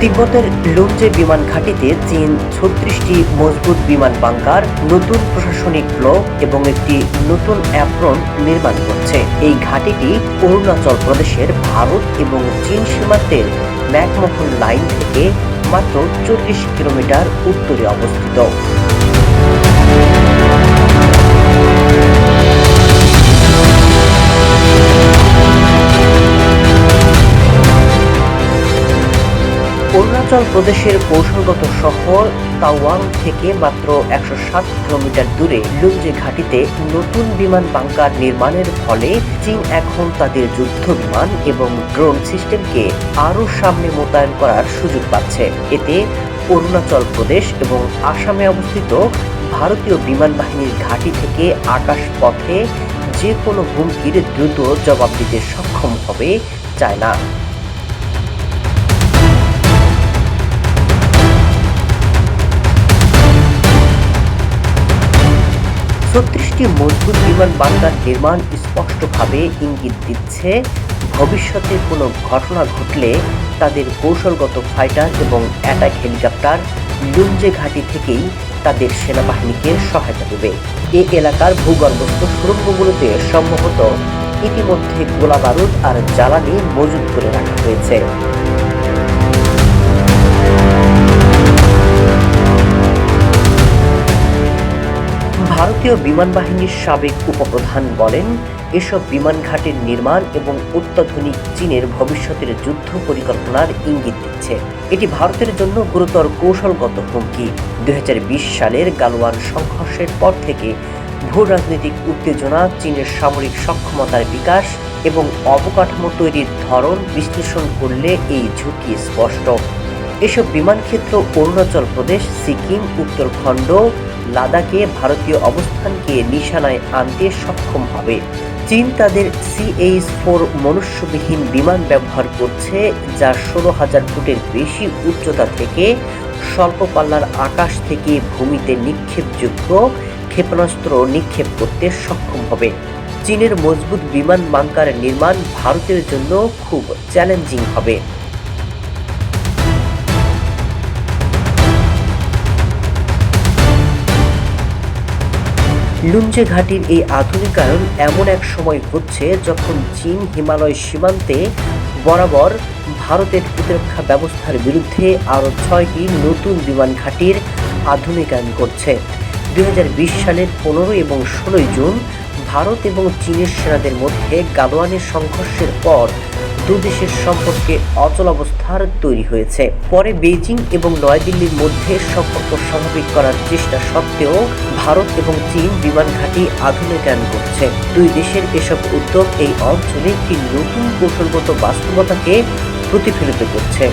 তিব্বতের লুমজে বিমান ঘাঁটিতে চীন ছত্রিশটি মজবুত বিমান বাংকার, নতুন প্রশাসনিক ব্লক এবং একটি নতুন অ্যাপ্রন নির্মাণ করছে। এই ঘাঁটিটি অরুণাচল প্রদেশের ভারত এবং চীন সীমান্তের ম্যাকমোহন লাইন থেকে মাত্র চল্লিশ কিলোমিটার উত্তরে অবস্থিত। অরুণাচল প্রদেশের কৌশলগত শহর তাওয়াং থেকে মাত্র একশো সাত কিলোমিটার দূরে লুঞ্জে ঘাটিতে নতুন বিমান বাংকার নির্মাণের ফলে চীন এখন তাদের যুদ্ধ বিমান এবং ড্রোন সিস্টেমকে আরও সামনে মোতায়েন করার সুযোগ পাচ্ছে। এতে অরুণাচল প্রদেশ এবং আসামে অবস্থিত ভারতীয় বিমান বাহিনীর ঘাঁটি থেকে আকাশ পথে যে কোনো হুমকির দ্রুত জবাব দিতে সক্ষম হবে চায়না। ছত্রিশটি মজবুত বিমান বাংকার নির্মাণ স্পষ্টভাবে ইঙ্গিত দিচ্ছে, ভবিষ্যতে কোনো ঘটনা ঘটলে তাদের কৌশলগত ফাইটার এবং অ্যাটাক হেলিকপ্টার লুমজে ঘাঁটি থেকেই তাদের সেনাবাহিনীকে সহায়তা দেবে। এ এলাকার ভূগর্ভস্থ সুড়ঙ্গগুলোতে সম্ভবত ইতিমধ্যে গোলা বারুদ আর জ্বালানি মজুত করে রাখা হয়েছে। ভারতীয় বিমান বাহিনীর সাবেক উপপ্রধান বলেন, এসব বিমান ঘাটের নির্মাণ এবং অত্যাধুনিক চীনের ভবিষ্যতের যুদ্ধ পরিকল্পনার ইঙ্গিত দিচ্ছে। এটি ভারতের জন্য গুরুতর কৌশলগত হুমকি। দুই সালের গালওয়ান সংঘর্ষের পর থেকে ভূ রাজনৈতিক উত্তেজনা, চীনের সামরিক সক্ষমতার বিকাশ এবং অবকাঠামো তৈরির ধরন বিশ্লেষণ করলে এই ঝুঁকি স্পষ্ট। এসব বিমান ক্ষেত্র অরুণাচল প্রদেশ, সিকিম, উত্তরখণ্ড লাদাখে ভারতীয় অবস্থানকে নিশানায় আনতে সক্ষম হবে। চীন তাদের সিএইচ ফোর মনুষ্যবিহীন বিমান ব্যবহার করছে, যা ষোলো হাজার ফুটের বেশি উচ্চতা থেকে স্বল্প পাল্লার আকাশ থেকে ভূমিতে নিক্ষেপযোগ্য ক্ষেপণাস্ত্র নিক্ষেপ করতে সক্ষম হবে। চীনের মজবুত বিমান বাংকার নির্মাণ ভারতের জন্য খুব চ্যালেঞ্জিং হবে। লুঞ্জে ঘাটির এই আধুনিকায়ন এমন এক সময় হচ্ছে যখন চীন হিমালয় সীমান্তে বরাবর ভারতের প্রতিরক্ষা ব্যবস্থার বিরুদ্ধে আরও ছয়টি নতুন বিমান ঘাটির আধুনিকায়ন করছে। দু হাজার বিশ সালের পনেরো এবং ষোলোই জুন ভারত এবং চীনের সেনাদের মধ্যে গালোয়ানের সংঘর্ষের পর দুদেশের সম্পর্কে অচল অবস্থার তৈরি হয়েছে। পরে বেইজিং এবং নয়াদিল্লির মধ্যে সম্পর্ক স্বাভাবিক করার চেষ্টা সত্ত্বেও ভারত এবং চীন বিমান ঘাঁটি আধুনিকায়ন করছে। দুই দেশের এসব উদ্যোগ এই অঞ্চলে একটি নতুন কৌশলগত বাস্তবতাকে প্রতিফলিত করছে।